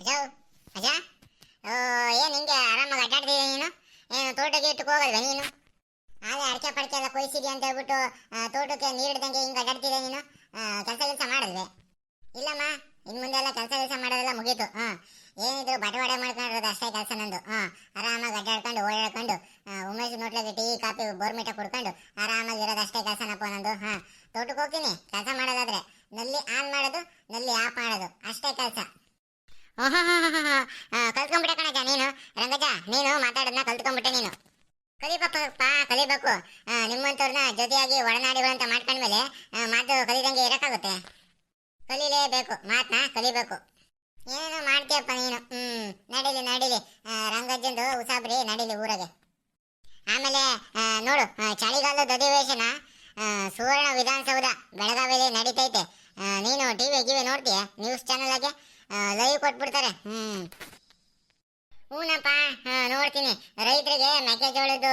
ಅಜಾವ್ ಅಜ ಏನು ಹಿಂಗೆ ಆರಾಮಾಗಿ ಅಡ್ಡಾಡ್ತಿದ್ದೆ ನೀನು? ಏನು ತೋಟಕ್ಕೆ ಇಟ್ಟು ಹೋಗಲ್ವ ನೀನು? ಆಗ ಅಡಿಕೆ ಪಡಿಕೆ ಎಲ್ಲ ಕೊಯ್ಸಿದಿ ಅಂತ ಹೇಳ್ಬಿಟ್ಟು ತೋಟಕ್ಕೆ ನೀರಿಡ್ದಂಗೆ ಹಿಂಗೆ ಅಡ್ಡಾಡ್ತಿದ್ದೆ ನೀನು? ಕೆಲಸ ಕೆಲಸ ಮಾಡಲ್ವೇ ಇಲ್ಲಮ್ಮ ಇನ್ನು ಮುಂದೆ ಎಲ್ಲ ಕೆಲಸ ಕೆಲಸ ಮಾಡೋದೆಲ್ಲ ಮುಗೀತು. ಹಾಂ, ಏನಿದ್ರು ಬಟವಾಡೆ ಮಾಡ್ಕೊಂಡಿರೋದು ಅಷ್ಟೇ ಕೆಲಸ ಹಾಂ, ಆರಾಮಾಗಿ ಅಡ್ಡಾಡ್ಕೊಂಡು, ಓಡಾಡ್ಕೊಂಡು ಉಮೇಶ್ ನೋಟ್ಲಾಗೆ ಟೀ, ಕಾಫಿ, ಬೋರ್ಮಿಟ ಕುಡ್ಕೊಂಡು ಆರಾಮಾಗಿ ಇರೋದು ಅಷ್ಟೇ ಕೆಲಸನಪ್ಪ ನಂದು. ಹಾಂ, ತೋಟಕ್ಕೆ ಹೋಗ್ತೀನಿ. ಕೆಲಸ ಮಾಡೋದಾದ್ರೆ, ನಲ್ಲಿ ಆನ್ ಮಾಡೋದು, ನಲ್ಲಿ ಆಫ್ ಮಾಡೋದು, ಅಷ್ಟೇ ಕೆಲಸ. ಕಲ್ತ್ಕೊಂಡ್ಬಿಟ್ಟೆ ಕಣಜ ನೀನು. ರಂಗಜ ನೀನು ಮಾತಾಡೋದನ್ನ ಕಲ್ತ್ಕೊಂಡ್ಬಿಟ್ಟೆ ನೀನು. ಕಲಿಬೇಕಪ್ಪ ಕಲಿಬೇಕು. ನಿಮ್ಮಂಥವ್ರನ್ನ ಜೊತೆಯಾಗಿ ಒಡನಾಡಿಗಳಂತ ಮಾಡ್ಕೊಂಡ್ಮೇಲೆ ಮಾತು ಕಲಿದಂಗೆ ಇರಕ್ಕಾಗುತ್ತೆ. ಕಲೀಲೇಬೇಕು ಮಾತನ್ನ ಕಲಿಬೇಕು. ಏನೋ ಮಾಡ್ತೀಯಪ್ಪ ನೀನು? ಹ್ಞೂ ನಡೀಲಿ ನಡೀಲಿ. ರಂಗಜ್ಜಂದು ಉಸಾಬ್ರಿ ನಡೀಲಿ ಊರಿಗೆ. ಆಮೇಲೆ ನೋಡು ಚಳಿಗಾಲದ ಅಧಿವೇಶನ ಸುವರ್ಣ ವಿಧಾನಸೌಧ ಬೆಳಗಾವಿಯಲ್ಲಿ ನಡೀತೈತೆ. ನೀನು ನೀನು ಟಿವಿ ಗಿವಿ ನೋಡ್ತೀಯ? ನ್ಯೂಸ್ ಚಾನಲ್ ಚಾನಲ್ಗೆ ಲೈವ್ ಕೊಟ್ಬಿಡ್ತಾರೆ. ಹ್ಮ್. ಹೂನಪ್ಪ ನೋಡ್ತೀನಿ. ರೈತರಿಗೆ ಮೆಕ್ಕೆಜೋಳದ್ದು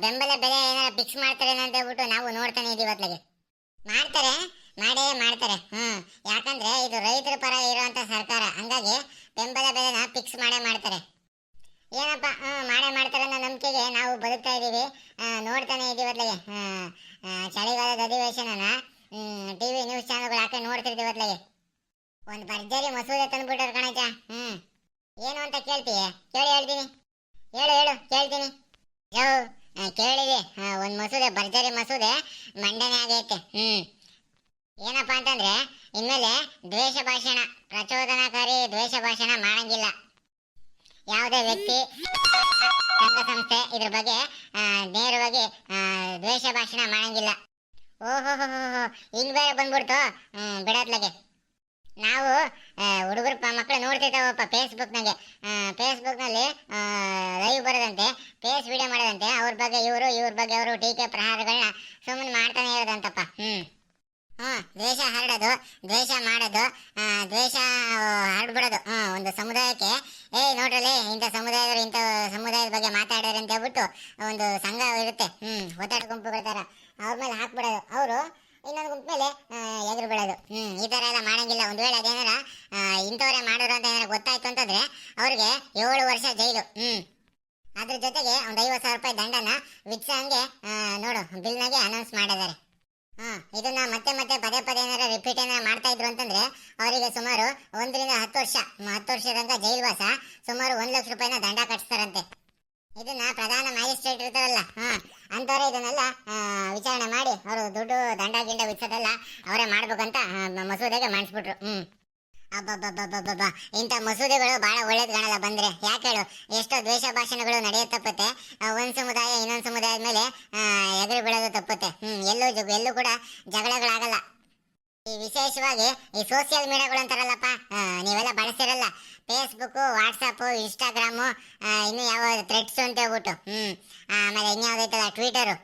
ಬೆಂಬಲ ಬೆಲೆ ಏನಾರ ಫಿಕ್ಸ್ ಮಾಡ್ತಾರೆ ಅಂತ ಹೇಳ್ಬಿಟ್ಟು ನಾವು ನೋಡ್ತಾನೆ ಇದೀವಿ ಇವತ್ತಿಗೆ ಮಾಡ್ತಾರೆ, ಮಾಡೇ ಮಾಡ್ತಾರೆ. ಹ್ಮ್. ಯಾಕಂದ್ರೆ ಇದು ರೈತರ ಪರ ಇರುವಂತ ಸರ್ಕಾರ. ಹಂಗಾಗಿ ಬೆಂಬಲ ಬೆಲೆನ ಫಿಕ್ಸ್ ಮಾಡೇ ಮಾಡ್ತಾರೆ. ಏನಪ್ಪ, ಹ್ಮ್, ಮಾಡೇ ಮಾಡ್ತಾರೆ ಅನ್ನೋ ನಂಬಿಕೆಗೆ ನಾವು ಬದುಕ್ತಾ ಇದೀವಿ. ನೋಡ್ತಾನೆ ಇದೀವಿ ಇವತ್ತಿಗೆ ಚಳಿಗಾಲದ ಅಧಿವೇಶನನ ಟಿವಿ ನ್ಯೂಸ್ ಚಾನಲ್ಗಳು ಹಾಕಿ ನೋಡ್ತಿರ್ತೀವಿ ಅತ್ಲಾಗೆ ಒಂದು ಭರ್ಜರಿ ಮಸೂದೆ ತಂದ್ಬಿಟ್ಟರು ಕಣಜ ಹ್ಮ್. ಏನು ಅಂತ ಕೇಳ್ತೀಯ ಕೇಳಿ ಹೇಳ್ತೀನಿ. ಹೇಳು ಹೇಳು ಕೇಳ್ತೀನಿ. ಯೋ ಆ, ಕೇಳಿದೆ. ಒಂದು ಮಸೂದೆ ಭರ್ಜರಿ ಮಸೂದೆ ಮಂಡನೆ ಆಗೈತೆ. ಹ್ಮ್. ಏನಪ್ಪ ಅಂತಂದ್ರೆ ಇನ್ಮೇಲೆ ದ್ವೇಷ ಭಾಷಣ ಪ್ರಚೋದನಕಾರಿ ದ್ವೇಷ ಭಾಷಣ ಮಾಡಂಗಿಲ್ಲ. ಯಾವುದೇ ವ್ಯಕ್ತಿ ಸಂಘ ಸಂಸ್ಥೆ ಇದ್ರ ಬಗ್ಗೆ ನೇರವಾಗಿ ದ್ವೇಷ ಭಾಷಣ ಮಾಡಂಗಿಲ್ಲ. ಓಹೋ ಹಿಂಗ್ ಬೇರೆ ಬಂದ್ಬಿಡ್ತು. ಬಿಡತ್ಲಾಗೆ ನಾವು ಹುಡುಗರು ಮಕ್ಕಳು ನೋಡ್ತಿರ್ತಾವಪ್ಪ ಫೇಸ್ಬುಕ್ನಾಗೆ ಫೇಸ್ಬುಕ್ನಲ್ಲಿ ಲೈವ್ ಬರೋದಂತೆ ಫೇಸ್ ವಿಡಿಯೋ ಮಾಡೋದಂತೆ, ಅವ್ರ ಬಗ್ಗೆ ಇವರು, ಇವ್ರ ಬಗ್ಗೆ ಅವರು ಟೀಕೆ ಪ್ರಹಾರಗಳನ್ನ ಸುಮ್ಮನೆ ಮಾಡ್ತಾನೆ ಇರೋದಂತಪ್ಪ. ಹ್ಞೂ ಹ್ಞೂ ದ್ವೇಷ ಹರಡೋದು, ದ್ವೇಷ ಮಾಡೋದು ದ್ವೇಷ ಹರಡ್ಬಿಡೋದು. ಹ್ಞೂ ಒಂದು ಸಮುದಾಯಕ್ಕೆ, ಏಯ್, ನೋಡ್ರಲ್ಲಿ, ಇಂಥ ಸಮುದಾಯದವರು ಇಂಥ ಸಮುದಾಯದ ಬಗ್ಗೆ ಮಾತಾಡ್ಯಾರ ಅಂತ ಹೇಳ್ಬಿಟ್ಟು ಒಂದು ಸಂಘ ಇರುತ್ತೆ. ಹ್ಞೂ ಒತ್ತಡ ಗುಂಪುಗಳ ಥರ. ಅವ್ರ ಮೇಲೆ ಹಾಕ್ಬಿಡೋದು. ಅವರು ಇನ್ನೊಂದು ಗುಂಪು ಮೇಲೆ ಎದುರು ಬೀಳೋದು. ಹ್ಞೂ ಈ ಥರ ಎಲ್ಲ ಮಾಡಂಗಿಲ್ಲ. ಒಂದು ವೇಳೆ ಅದೇನಾರ ಇಂಥವರೇ ಮಾಡೋರು ಅಂತ ಏನಾರ ಗೊತ್ತಾಯ್ತು ಅಂತಂದ್ರೆ, ಅವ್ರಿಗೆ ಏಳು ವರ್ಷ ಜೈಲು. ಹ್ಞೂ ಅದ್ರ ಜೊತೆಗೆ ಒಂದು ಐವತ್ತು ಸಾವಿರ ರೂಪಾಯಿ ದಂಡನ ವಿಧಿಸಂಗೆ ನೋಡು, ಬಿಲ್ನಾಗೆ ಅನೌನ್ಸ್ ಮಾಡಿದ್ದಾರೆ. ಹಾಂ, ಇದನ್ನ ಮತ್ತೆ ಮತ್ತೆ ಪದೇ ಪದೇ ಏನಾರ ರಿಪೀಟ್ ಏನಾರ ಮಾಡ್ತಾ ಇದ್ರು ಅಂತಂದ್ರೆ, ಅವರಿಗೆ ಸುಮಾರು ಒಂದರಿಂದ ಹತ್ತು ವರ್ಷ ಹತ್ತು ವರ್ಷ ತನಕ ಜೈಲ್ವಾಸ ಸುಮಾರು ಒಂದು ಲಕ್ಷ ರೂಪಾಯಿನ ದಂಡ ಕಟ್ಟಿಸ್ತಾರಂತೆ ಇದನ್ನ ಪ್ರಧಾನ ಮ್ಯಾಜಿಸ್ಟ್ರೇಟ್ ಇರ್ತಾರಲ್ಲ, ಹಾ ಅಂತವ್ರೆ ಇದನ್ನೆಲ್ಲ ವಿಚಾರಣೆ ಮಾಡಿ ಅವರು ದುಡ್ಡು ದಂಡ ಗಿಂಡ ವಿಧಿಸೋದೆಲ್ಲ ಅವರೇ ಮಾಡ್ಬೇಕಂತ ಮಸೂದೆಗೆ ಮಾಡಿಸ್ಬಿಟ್ರು ಹ್ಮ್. ಅಬ್ಬಬ್ಬಬ್ಬಬ್ಬಬ್ಬ. ಇಂಥ ಮಸೂದೆಗಳು ಬಹಳ ಒಳ್ಳೇದು ಕಾಣಲ್ಲ ಬಂದ್ರೆ. ಯಾಕೆ ಹೇಳು? ಎಷ್ಟೋ ದ್ವೇಷ ಭಾಷಣಗಳು ನಡೆಯುತ್ತಪ್ಪತ್ತೆ ಒಂದ್ ಸಮುದಾಯ ಇನ್ನೊಂದು ಸಮುದಾಯದ ಮೇಲೆ ಎದುರು ಬೀಳೋದು ತಪ್ಪತ್ತೆ. ಹ್ಮ್, ಎಲ್ಲೂ ಎಲ್ಲೂ ಕೂಡ ಜಗಳಗಳಾಗಲ್ಲ. ಈ ವಿಶೇಷವಾಗಿ ಈ ಸೋಷಿಯಲ್ ಮೀಡಿಯಾಗಳು ಅಂತಾರಲ್ಲಪ್ಪ ನೀವೆಲ್ಲ ಬಳಸಿರಲ್ಲ. ಫೇಸ್ಬುಕ್ ವಾಟ್ಸಪ್ ಇನ್ಸ್ಟಾಗ್ರಾಮು ಇನ್ನು ಯಾವ ಥ್ರೆಡ್ಸ್ ಅಂತ ಹೇಳ್ಬಿಟ್ಟು ಹ್ಞೂ ಆಮೇಲೆ ಇನ್ಯಾವ್ದೈತಲ್ಲ ಟ್ವಿಟರು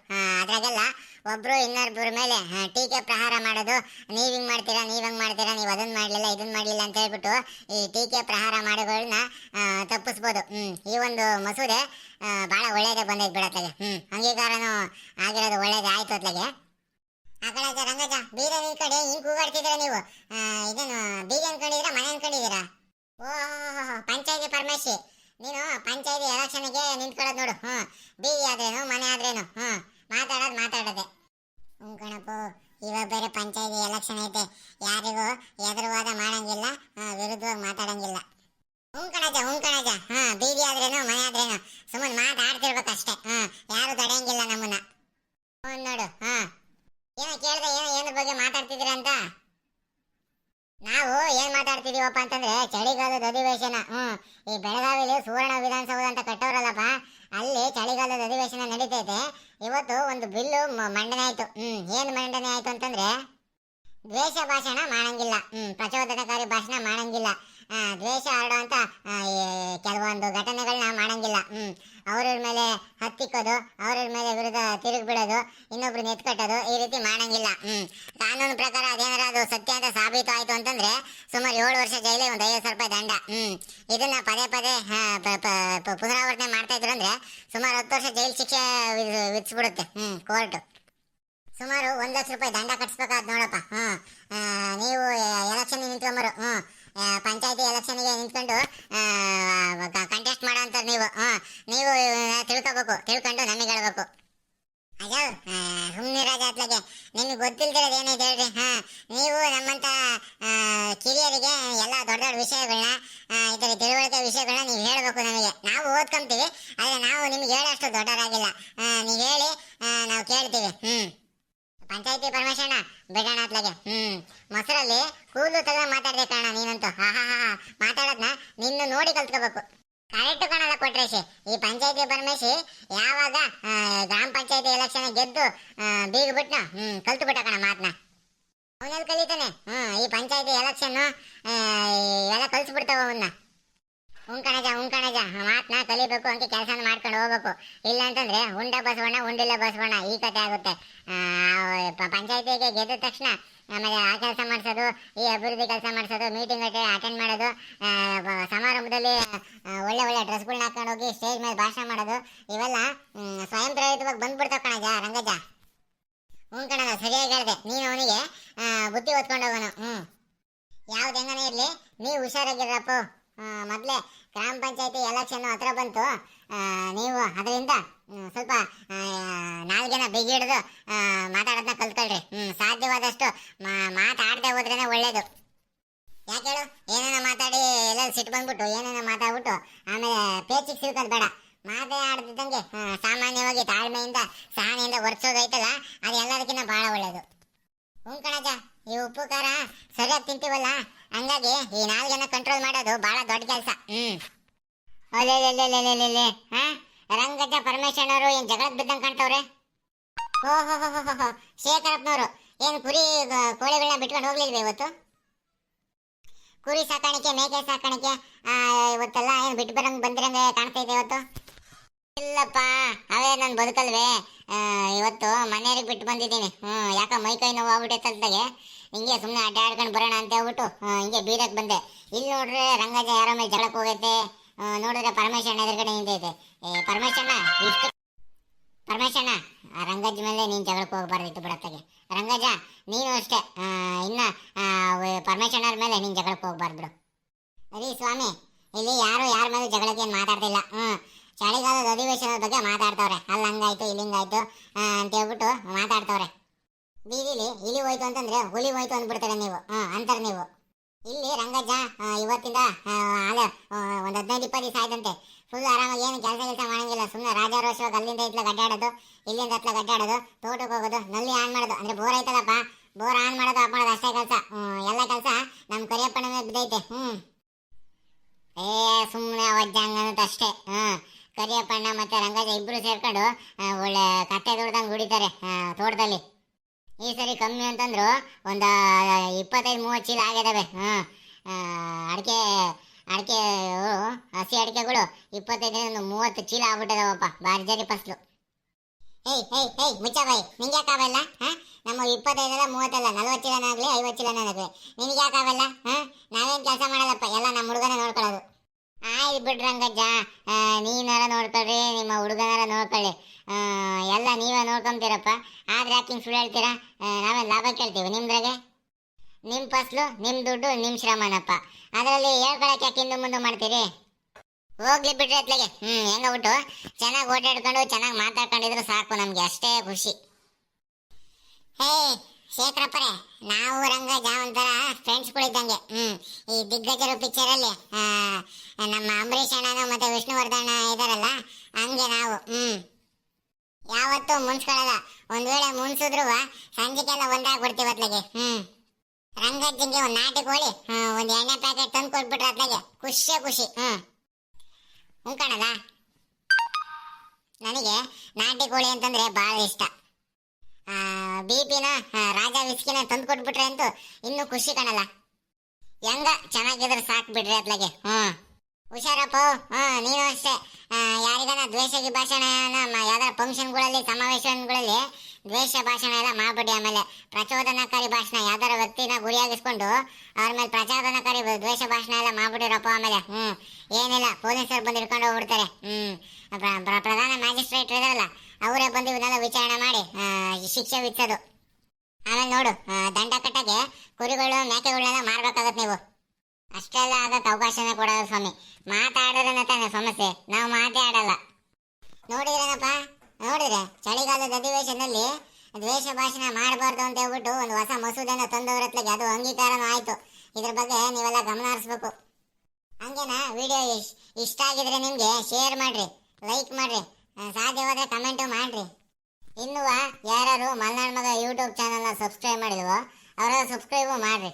ಅದ್ರಾಗೆಲ್ಲ ಒಬ್ರು ಇನ್ನೊಬ್ಬರ ಮೇಲೆ ಟೀಕೆ ಪ್ರಹಾರ ಮಾಡೋದು, ನೀವು ಹಿಂಗ್ ಮಾಡ್ತೀರಾ, ನೀವ್ ಹಂಗ್ ಮಾಡ್ತೀರಾ, ನೀವು ಅದನ್ನು ಮಾಡ್ಲಿಲ್ಲ ಇದನ್ನು ಮಾಡ್ಲಿಲ್ಲ ಅಂತ ಹೇಳ್ಬಿಟ್ಟು ಈ ಟೀಕೆ ಪ್ರಹಾರ ಮಾಡೋಗಳನ್ನ ತಪ್ಪಿಸ್ಬೋದು. ಹ್ಮ್. ಈ ಒಂದು ಮಸೂದೆ ಭಾಳ ಬಹಳ ಒಳ್ಳೇದೇ ಬಂದೈತೆ ಹ್ಞೂ ಅಂಗೀಕಾರನು ಆಗಿರೋದು ಒಳ್ಳೇದೇ ಆಯ್ತು ಅತ್ಲಾಗೆ ಕಡೆ ಆಚೆ ರಂಗಜ ಬೀಗ ನಿಂತ್ಕೊಂಡು ಹಿಂಗ್ ಕೂಗಾಡ್ತಿದ್ರ ನೀವು? ಇದನ್ನು ಬೀಗ ಅನ್ಕೊಂಡಿದ್ರ ಮನೆ ಅನ್ಕೊಂಡಿದ್ದೀರಾ? ಓ ಪಂಚಾಯತಿ ಪರಮೇಶಿ ನೀನು ಪಂಚಾಯತಿ ಎಲೆಕ್ಷನ್ಗೆ ನಿಂತ್ಕೊಳ್ಳೋದು ನೋಡು, ಹ್ಞೂ. ಬೀದಿ ಆದ್ರೇನು, ಮನೆ ಆದ್ರೇನು, ಹ್ಞೂ. ಮಾತಾಡೋದು ಮಾತಾಡೋದೆ. ಹ್ಞೂ ಕಣಪ್ಪ, ಇವಾಗ ಬೇರೆ ಪಂಚಾಯತಿ ಎಲೆಕ್ಷನ್ ಐತೆ. ಯಾರಿಗೂ ಎದುರುವಾದ ಮಾಡಂಗಿಲ್ಲ ವಿರುದ್ಧವಾಗಿ ಮಾತಾಡಂಗಿಲ್ಲ. ಹ್ಞೂ ಕಣಜ, ಹ್ಞೂ ಬೀದಿ ಆದ್ರೇನು, ಮನೆ ಆದ್ರೇನು. ಸುಮ್ಮನೆ ಮಾತಾಡ್ತಿರ್ಬೇಕಷ್ಟೇ, ಹ್ಞೂ. ಯಾರು ತಡೆಯಂಗಿಲ್ಲ ನಮ್ಮನ್ನ. ಹ್ಞೂ, ನೋಡು ಹಾ ಏನೋ ಕೇಳ್ದೆ ಏನೋ ಏನ ಬಗ್ಗೆ ಮಾತಾಡ್ತಿದ್ದೀರಾ ಅಂತ? ನಾವು ಏನ್ ಮಾತಾಡ್ತಿದೀವಪ್ಪ ಅಂತಂದ್ರೆ ಚಳಿಗಾಲದ ಅಧಿವೇಶನ. ಹ್ಮ್, ಈ ಬೆಳಗಾವಿಲಿ ಸುವರ್ಣ ವಿಧಾನಸೌಧ ಅಂತ ಕಟ್ಟೋರಲ್ಲಪ್ಪ, ಅಲ್ಲಿ ಚಳಿಗಾಲದ ಅಧಿವೇಶನ ನಡೀತೈತೆ. ಇವತ್ತು ಒಂದು ಬಿಲ್ಲು ಮಂಡನೆ ಆಯ್ತು. ಹ್ಮ್, ಏನ್ ಮಂಡನೆ ಆಯ್ತು ಅಂತಂದ್ರೆ ದ್ವೇಷ ಭಾಷಣ ಮಾಡಂಗಿಲ್ಲ. ಹ್ಮ್, ಪ್ರಚೋದನಕಾರಿ ಭಾಷಣ ಮಾಡಂಗಿಲ್ಲ. ದ್ವೇಷ ಆ, ಕೆಲವೊಂದು ಘಟನೆಗಳನ್ನ ಮಾಡಂಗಿಲ್ಲ. ಹ್ಮ್. ಅವ್ರ ಮೇಲೆ ಹತ್ತಿಕ್ಕೋದು ಅವ್ರ ಮೇಲೆ ವಿರುದ್ಧ ತಿರುಗಿಬಿಡೋದು ಬಿಡೋದು ಇನ್ನೊಬ್ರು ನೆತ್ಕಟ್ಟೋದು ಈ ರೀತಿ ಮಾಡಂಗಿಲ್ಲ. ಹ್ಮ್. ಕಾನೂನು ಪ್ರಕಾರ ಅದೇನಾರ ಅದು ಸತ್ಯ ಅಂತ ಸಾಬೀತು ಆಯ್ತು ಅಂತಂದ್ರೆ ಸುಮಾರು ಏಳು ವರ್ಷ ಜೈಲಿ ಒಂದು ಐವತ್ತು ಸಾವಿರ ರೂಪಾಯಿ ದಂಡ. ಹ್ಮ್. ಇದನ್ನ ಪದೇ ಪದೇ ಪುನರಾವರ್ತನೆ ಮಾಡ್ತಾ ಇದ್ರು ಅಂದ್ರೆ ಸುಮಾರು ಹತ್ತು ವರ್ಷ ಜೈಲು ಶಿಕ್ಷೆ ವಿಧಿ- ವಿಧಿಸ್ಬಿಡುತ್ತೆ. ಹ್ಮ್ ಕೋರ್ಟ್. ಸುಮಾರು ಒಂದ್ ಲಕ್ಷ ರೂಪಾಯಿ ದಂಡ ಕಟ್ಸ್ಬೇಕಾದ್ ನೋಡಪ್ಪ. ಹ್ಮ್. ನೀವು ಎಲೆಕ್ಷನ್ ನಿಂತ್ಕೊಂಬರು. ಹ್ಮ್. ಪಂಚಾಯತಿ ಎಲೆಕ್ಷನ್ಗೆ ನಿಂತ್ಕೊಂಡು ಕಂಟೆಸ್ಟ್ ಮಾಡೋ ಅಂತಾರೆ ನೀವು. ನೀವು ತಿಳ್ಕೋಬೇಕು, ತಿಳ್ಕೊಂಡು ನಮಗೆ ಹೇಳ್ಬೇಕು. ಅಯ್ಯೋ ಸುಮ್ಮನೆ ರಾಜ ನಿಮ್ಗೆ ಗೊತ್ತಿಲ್ದಿರೋದು ಏನೈತೆ ಹೇಳ್ರಿ? ಹಾ, ನೀವು ನಮ್ಮಂತ ಕಿರಿಯರಿಗೆ ಎಲ್ಲ ದೊಡ್ಡ ದೊಡ್ಡ ವಿಷಯಗಳನ್ನ ಇದರ ತಿಳುವಳಿಕೆ ವಿಷಯಗಳನ್ನ ನೀವು ಹೇಳಬೇಕು ನಮಗೆ. ನಾವು ಓದ್ಕೊಂತೀವಿ, ಆದರೆ ನಾವು ನಿಮ್ಗೆ ಹೇಳೋಷ್ಟು ದೊಡ್ಡವರಾಗಿಲ್ಲ ನೀವು ಹೇಳಿ ನಾವು ಕೇಳ್ತೀವಿ. ಹ್ಮ್. ಪಂಚಾಯತಿ ಪರಮೇಶಣ್ಣ ಬಿಡೋಣ ಅತ್ಲಾಗೆ ಹ್ಮ್. ಮೊಸರಲ್ಲಿ ಕೂದಲು ತೆಗೆದು ಮಾತಾಡ್ದೆ ಕಾಣ ನೀನಂತೂ. ಹಾ ಹಾ ಹಾ ಮಾತಾಡೋದ್ನ ನಿನ್ನ ನೋಡಿ ಕಲ್ತ್ಕೋಬೇಕು. ಕರೆಕ್ಟ್ ಕಾಣಲ್ಲ ಕೊಟ್ರೇಶಿ, ಈ ಪಂಚಾಯತಿ ಪರಮೇಶಿ ಯಾವಾಗ ಗ್ರಾಮ ಪಂಚಾಯತಿ ಎಲೆಕ್ಷನ್ ಗೆದ್ದು ಬೀಗ ಬಿಟ್ನ ಹ್ಮ್ ಕಲ್ತು ಬಿಟ್ಟ ಕಣ ಮಾತ್ನ. ಅವನಲ್ಲಿ ಕಲಿತಾನೆ? ಹ್ಮ್, ಈ ಪಂಚಾಯತಿ ಎಲೆಕ್ಷನ್ ಎಲ್ಲ ಕಲ್ಸ್ಬಿಡ್ತಾವ ಅವನ್ನ. ಉಂಕಣಜ ಉಂಕಣಜ ಮಾತನ್ನ ಕಲಿಬೇಕು ಅಂತ ಕೆಲಸ ಮಾಡ್ಕೊಂಡು ಹೋಗ್ಬೇಕು. ಇಲ್ಲ ಅಂತಂದ್ರೆ ಉಂಡ ಬಸವಣ್ಣ, ಉಂಡಿಲ್ಲ ಬಸವಣ್ಣ ಈ ಕತೆ ಆಗುತ್ತೆ. ಪಂಚಾಯತಿಗೆ ಗೆದ್ದ ತಕ್ಷಣ ಆಮೇಲೆ ಆ ಕೆಲಸ ಮಾಡಿಸೋದು, ಈ ಅಭಿವೃದ್ಧಿ ಕೆಲಸ ಮಾಡಿಸೋದು ಮೀಟಿಂಗ್ ಅಟೆಂಡ್ ಮಾಡೋದು ಸಮಾರಂಭದಲ್ಲಿ ಒಳ್ಳೆ ಒಳ್ಳೆ ಡ್ರೆಸ್ಗಳನ್ನ ಹಾಕೊಂಡು ಹೋಗಿ ಸ್ಟೇಜ್ ಮೇಲೆ ಭಾಷಣ ಮಾಡೋದು, ಇವೆಲ್ಲ ಸ್ವಯಂ ಪ್ರೇರಿತವಾಗಿ ಬಂದ್ಬಿಡ್ತಾವ ಕಣಜ ರಂಗಜ ಹ್ಞೂ ಕಣಜ, ಸರಿಯಾಗಿ ಹೇಳಿದೆ. ನೀನು ಅವನಿಗೆ ಬುದ್ಧಿ ಹೋಗೋನು. ಹ್ಞೂ ಯಾವ್ದು ಹೆಂಗನೇ ಇರಲಿ ನೀವು ಹುಷಾರಾಗಿರಪ್ಪ. ಮೊದಲೇ ಗ್ರಾಮ ಪಂಚಾಯತಿ ಎಲೆಕ್ಷನ್ ಹತ್ರ ಬಂತು. ನೀವು ಅದರಿಂದ ಸ್ವಲ್ಪ ಜನ ಬಿಗಿ ಹಿಡಿದು ಮಾತಾಡೋದನ್ನ ಕಲ್ತ್ಕೊಳ್ರಿ. ಸಾಧ್ಯವಾದಷ್ಟು ಮಾತಾಡದೆ ಹೋದ್ರೇನೆ ಒಳ್ಳೇದು. ಯಾಕೆ ಹೇಳು? ಏನೇನೋ ಮಾತಾಡಿ ಎಲ್ಲ ಸಿಟ್ಟು ಬಂದ್ಬಿಟ್ಟು, ಏನೇನೋ ಮಾತಾಡ್ಬಿಟ್ಟು, ಆಮೇಲೆ ಪೇಚಿಗೆ ಸಿಲ್ಕೋದು ಬೇಡ. ಮಾತೇ ಆಡ್ತಿದ್ದಂಗೆ ಸಾಮಾನ್ಯವಾಗಿ ತಾಳ್ಮೆಯಿಂದ, ಸಹನೆಯಿಂದ ಐತಲ್ಲ, ಅದು ಎಲ್ಲದಕ್ಕಿಂತ ಭಾಳ ಒಳ್ಳೇದು. ಹ್ಞೂ ಕಣಜ, ಈ ಉಪ್ಪು ಖಾರ ಸರಿಯಾಗಿ ತಿಂತೀವಲ್ಲ ಹಂಗಾಗಿ ಈ ನಾಲ್ಗೆನ ಕಂಟ್ರೋಲ್ ಮಾಡೋದು ಬಹಳ ದೊಡ್ಡ ಕೆಲಸ. ಹ್ಮ್. ಅಲ್ಲೇ ಹಾ? ರಂಗಜ್ಜ ಪರಮೇಶ್ವರನವರು ಏನ್ ಜಗಳ ಬಿದ್ದಂಗೆ ಕಾಣ್ತವ್ರೆ? ಓ ಹೋ ಹೋ ಹೋ ಹೋ ಶೇಖರಪ್ಪನವರು ಏನು ಕುರಿ ಕೋಳಿಗಳನ್ನ ಬಿಟ್ಕೊಂಡು ಹೋಗ್ಲಿಲ್ವೇ ಇವತ್ತು? ಕುರಿ ಸಾಕಾಣಿಕೆ ಮೇಕೆ ಸಾಕಾಣಿಕೆ ಇವತ್ತೆಲ್ಲ ಏನು ಬಿಟ್ಟು ಬರಂಗ್ ಬಂದಿರಂಗೆ ಕಾಣ್ತಾ ಇದೆ ಇವತ್ತು? ಇಲ್ಲಪ್ಪ ಅವೇ ನಾನು ಬದುಕಲ್ವೇ. ಇವತ್ತು ಮನೆಯವ್ರಿಗೆ ಬಿಟ್ಟು ಬಂದಿದ್ದೀನಿ. ಹ್ಞೂ ಯಾಕ ಮೈ ಕೈ ನೋವು ಆಗ್ಬಿಟ್ಟೈತೆ ಅಲ್ದಾಗೆ ಹಿಂಗೆ ಸುಮ್ಮನೆ ಅಡ್ಡಾಡ್ಕೊಂಡು ಬರೋಣ ಅಂತ ಹೇಳ್ಬಿಟ್ಟು ಹಿಂಗೆ ಬೀದಕ್ಕೆ ಬಂದೆ. ಇಲ್ಲಿ ನೋಡ್ರೆ ರಂಗಜ ಯಾರೋ ಮೇಲೆ ಜಳಕ್ಕೆ ಹೋಗೈತೆ. ನೋಡಿದ್ರೆ ನೋಡಿದ್ರೆ ಅಣ್ಣ ಎದುರುಗಡೆ ನಿಂತೈತೆ ಏ ಪರಮೇಶಣ್ಣ ಇಷ್ಟು ಪರಮೇಶ್ ಆ ರಂಗಜ್ ಮೇಲೆ ನೀನು ಜಗಳಕ್ಕೆ ಹೋಗಬಾರ್ದಿತ್ತು ಬಿಡತ್ತಾಗೆ. ರಂಗಜ ನೀನು ಅಷ್ಟೇ. ಇನ್ನು ಆ, ವ- ಮೇಲೆ ನೀನು ಜಗಳಕ್ಕೆ ಹೋಗ್ಬಾರ್ದು ಬಿಡು. ಅದೇ ಸ್ವಾಮಿ ಇಲ್ಲಿ ಯಾರು ಯಾರ ಮೇಲೆ ಜಗಳಕ್ಕೆ ಏನು ಮಾತಾಡ್ತಿಲ್ಲ. ಹ್ಞೂ ಚಳಿಗಾಲದ ಅಧಿವೇಶನದ ಬಗ್ಗೆ ಮಾತಾಡ್ತವ್ರೆ. ಅಲ್ಲಿ ಹಂಗಾಯ್ತು ಇಲ್ಲಿ ಹಿಂಗಾಯ್ತು ಅಂತ ಹೇಳ್ಬಿಟ್ಟು ಮಾತಾಡ್ತವ್ರೆ. ಬೀದಿಲಿ ಇಲಿ ಹೋಯ್ತು ಅಂತಂದ್ರೆ ಹುಲಿ ಹೋಯ್ತು ಅಂದ್ಬಿಡ್ತಾರೆ ನೀವು. ಹ್ಞೂ ಅಂತಾರೆ ನೀವು. ಇಲ್ಲಿ ರಂಗಜ್ಜ ಇವತ್ತಿಂದ ಅಲ್ಲ ಒಂದು ಹದಿನೈದು, ಇಪ್ಪತ್ತು ದಿವಸ ಆಯ್ತಂತೆ. ಫುಲ್ ಆರಾಮಾಗಿ ಏನು ಕೆಲಸ ಕೆಲಸ ಮಾಡಂಗಿಲ್ಲ. ಸುಮ್ಮನೆ ರಾಜಾರೋಷವಾಗಿ ಅಲ್ಲಿಂದ ಇತ್ಲ ಗಡ್ಡಾಡೋದು, ಇಲ್ಲಿಂದ ಹತ್ಲ ಗಡ್ಡಾಡೋದು, ತೋಟಕ್ಕೆ ಹೋಗೋದು, ನಲ್ಲಿ ಆನ್ ಮಾಡೋದು. ಅಂದ್ರೆ ಬೋರ್ ಆಯ್ತದಪ್ಪ. ಬೋರ್ ಆನ್ ಮಾಡೋದು ಆಫ್ ಮಾಡೋದು ಅಷ್ಟೇ ಕೆಲಸ. ಎಲ್ಲ ಕೆಲಸ ನಮ್ಮ ಕರಿಯಪ್ಪನ ಮೇಲೆ ಬಿದ್ದೈತೆ. ಹ್ಞೂ ಏ ಸುಮ್ಮನೆ ಅವಜ್ಜಂಗ ಅಷ್ಟೇ. ಹ್ಮ್ ಕರಿಯಪ್ಪಣ್ಣ ಮತ್ತೆ ರಂಗಜ ಇಬ್ಬರು ಸೇರ್ಕೊಂಡು ಒಳ್ಳೆ ಕತ್ತೆ ದುಡ್ದಂಗೆ ಹುಡಿತಾರೆ ತೋಟದಲ್ಲಿ. ಈ ಸರಿ ಕಮ್ಮಿ ಅಂತಂದ್ರು ಒಂದು ಇಪ್ಪತ್ತೈದು, ಮೂವತ್ತು ಚೀಲ ಆಗಿದ್ದಾವೆ ಹಾಂ ಅಡಿಕೆ ಅಡಿಕೆ ಹಸಿ ಅಡಿಕೆಗಳು ಇಪ್ಪತ್ತೈದು ಒಂದು ಮೂವತ್ತು ಚೀಲ ಆಗ್ಬಿಟ್ಟಿದಾವಪ್ಪ ಬಾರ್ಜರಿ ಫಸ್ಲು. ಏಯ್ ಏಯ್ ಏಯ್ ಮುಚ್ಚ ಬಾಯಿ ನಿಂಗೆ ಯಾಕಾವಲ್ಲ ಹಾಂ, ನಮ್ಮ ಇಪ್ಪತ್ತೈದಲ್ಲ ಮೂವತ್ತಲ್ಲ, ನಲ್ವತ್ತು ಚೀಲನಾಗಲಿ, ಐವತ್ತು ಚೀಲನಾಗಲಿ. ನಿನಗೆ ಯಾಕಾವಲ್ಲ ಹಾಂ, ನಾವೇನು ಕೆಲಸ ಮಾಡಲ್ಲಪ್ಪ, ಎಲ್ಲ ನಮ್ಮ ಹುಡುಗನೇ ನೋಡ್ಕೊಳ್ಳೋದು. ಆಯ್ತು ಬಿಡ್ರಿ ರಂಗಜ್ಜ ಆ, ನೀನಾರ ನೋಡ್ಕೊಳ್ರಿ ನಿಮ್ಮ ಹುಡುಗನಾರ ನೋಡ್ಕೊಳ್ಳಿ ಎಲ್ಲ ನೀವೇ ನೋಡ್ಕೊಂತೀರಪ್ಪ. ಆದ್ರೆ ಯಾಕೆ ಹಿಂಗೆ ಸುಳ್ಳು ಹೇಳ್ತೀರಾ? ನಾವೇ ಲಾಭ ಕೇಳ್ತೀವಿ ನಿಮ್ದ್ರಾಗೆ. ನಿಮ್ಮ ಫಸ್ಲು ನಿಮ್ಮ ದುಡ್ಡು ನಿಮ್ಮ ಶ್ರಮನಪ್ಪ. ಅದರಲ್ಲಿ ಹೇಳ್ಕೊಳಕ್ಕೆ ಯಾಕೆ ಹಿಂದೆ ಮುಂದೆ ಮಾಡ್ತೀರಿ? ಹೋಗ್ಲಿ ಬಿಡ್ರಿ ಅತ್ಲಾಗೆ. ಹ್ಞೂ ಹೆಂಗಬಿಟ್ಟು ಚೆನ್ನಾಗಿ ಓಡಾಡ್ಕೊಂಡು ಚೆನ್ನಾಗಿ ಮಾತಾಡ್ಕೊಂಡಿದ್ರು ಸಾಕು ನಮಗೆ ಅಷ್ಟೇ ಖುಷಿ. ಹೇ ಶೇಖರಪ್ಪರೇ, ನಾವು ರಂಗ ಒಂಥರ ಫ್ರೆಂಡ್ಸ್ಗಳಿದ್ದಂಗೆ ಹ್ಮ್, ಈ ದಿಗ್ಗಜರು ಪಿಕ್ಚರಲ್ಲಿ ನಮ್ಮ ಅಂಬರೀಷ್ ಅಣ್ಣ ಮತ್ತೆ ವಿಷ್ಣುವರ್ಧನ ಇದಾರಲ್ಲ, ಹಂಗೆ ನಾವು, ಹ್ಮ್. ಯಾವತ್ತೂ ಮುನ್ಸ್ಕೊಳ್ಳಲ್ಲ ಒಂದ್ ವೇಳೆ ಮುನ್ಸಿದ್ರು ಸಂಜೆಗೆಲ್ಲ ಒಂದಾಗಿ ಬಿಡ್ತೀವಿ ಅತ್ಲಾಗೆ ಹ್ಮ್. ರಂಗಜ್ಜಿಂಗೆ ಒಂದು ನಾಟಿ ಕೋಳಿ ಒಂದ್ ಎಣ್ಣೆ ಪ್ಯಾಕೆಟ್ ತಂದು ಕೊಟ್ಬಿಟ್ರೆ ಅತ್ಲಾಗೆ ಖುಷಿಯೇ ಖುಷಿ, ಹ್ಮ್. ಉಂಕಣಲ್ಲ ನನಗೆ ನಾಟಿ ಕೋಳಿ ಅಂತಂದ್ರೆ ಬಹಳ ಇಷ್ಟ. ಬಿ ಪಿನ ರಾಜ ವಿಸ್ಕಿನ ತಂದು ಕೊಟ್ಬಿಟ್ರೆ ಅಂತೂ ಇನ್ನೂ ಖುಷಿ ಕಾಣಲ್ಲ. ಹೆಂಗ? ಚೆನ್ನಾಗಿದ್ರೆ ಸಾಕು ಬಿಡ್ರಿ ಅದ್ಲಾಗೆ. ಹ್ಮ್ ಹುಷಾರಪ್ಪ ಹ್ಮ್ ನೀನು ಅಷ್ಟೇ. ಯಾರಿಗಾನ ದ್ವೇಷ ಭಾಷಣ ಯಾವ್ದಾರ ಫಂಕ್ಷನ್ಗಳಲ್ಲಿ, ಸಮಾವೇಶಗಳಲ್ಲಿ ದ್ವೇಷ ಭಾಷಣ ಎಲ್ಲ ಮಾಡ್ಬಿಡಿ ಆಮೇಲೆ. ಪ್ರಚೋದನಕಾರಿ ಭಾಷಣ, ಯಾವ್ದಾರ ವ್ಯಕ್ತಿನ ಗುರಿಯಾಗಿಸ್ಕೊಂಡು ಅವ್ರ ಮೇಲೆ ಪ್ರಚೋದನಕಾರಿ ದ್ವೇಷ ಭಾಷಣ ಎಲ್ಲ ಮಾಡ್ಬಿಡಿರಪ್ಪ ಆಮೇಲೆ. ಹ್ಮ್ ಏನಿಲ್ಲ, ಪೊಲೀಸರು ಬಂದು ಹಿಡ್ಕೊಂಡು ಹೋಗ್ಬಿಡ್ತಾರೆ. ಹ್ಮ್ ಪ್ರ- ಪ್ರ- ಪ್ರಧಾನ ಮ್ಯಾಜಿಸ್ಟ್ರೇಟ್ ಇದಾರಲ್ಲ ಅವರೇ ಬಂದು ಇವನ್ನೆಲ್ಲ ವಿಚಾರಣೆ ಮಾಡಿ ಆ, ಶಿಕ್ಷೆ ವಿಧಿಸೋದು ಆಮೇಲೆ ನೋಡು ದಂಡ ಕಟ್ಟಕ್ಕೆ ಕುರಿಗಳು ಮೇಕೆಗಳನ್ನೆಲ್ಲ ಮಾರ್ಬೇಕಾಗತ್ತೆ ನೀವು. ಅಷ್ಟೆಲ್ಲ ಆಗಕ್ಕೆ ಅವಕಾಶನ ಕೊಡೋದು ಸ್ವಾಮಿ. ಮಾತಾಡೋದನ್ನ ತಾನೇ ಸಮಸ್ಯೆ. ನಾವು ಮಾತೇ ಆಡಲ್ಲ. ನೋಡಿದ್ರೇನಪ್ಪ? ನೋಡಿದ್ರೆ ಚಳಿಗಾಲದ ಅಧಿವೇಶನದಲ್ಲಿ ದ್ವೇಷ ಭಾಷಣ ಮಾಡಬಾರ್ದು ಅಂತ ಹೇಳ್ಬಿಟ್ಟು ಒಂದು ಹೊಸ ಮಸೂದೆನ ತಂದವರತ್ಲಿಗೆ ಅದು ಅಂಗೀಕಾರನೂ ಆಯಿತು. ಇದ್ರ ಬಗ್ಗೆ ನೀವೆಲ್ಲ ಗಮನ ಹರಿಸ್ಬೇಕು. ಹಂಗೇನಾ? ವಿಡಿಯೋ ಇಷ್ಟ ಆಗಿದ್ರೆ ನಿಮಗೆ ಶೇರ್ ಮಾಡಿರಿ, ಲೈಕ್ ಮಾಡಿರಿ ಸಾಧ್ಯವಾದ್ರೆ ಕಮೆಂಟು ಮಾಡ್ರಿ. ಇನ್ನುವ ಯಾರು ಮಲ್ನಾಡ್ ಮಗ ಯೂಟ್ಯೂಬ್ ಚಾನಲ್ನ ಸಬ್ಸ್ಕ್ರೈಬ್ ಮಾಡಿದವೋ ಅವರೆಲ್ಲ ಸಬ್ಸ್ಕ್ರೈಬು ಮಾಡ್ರಿ.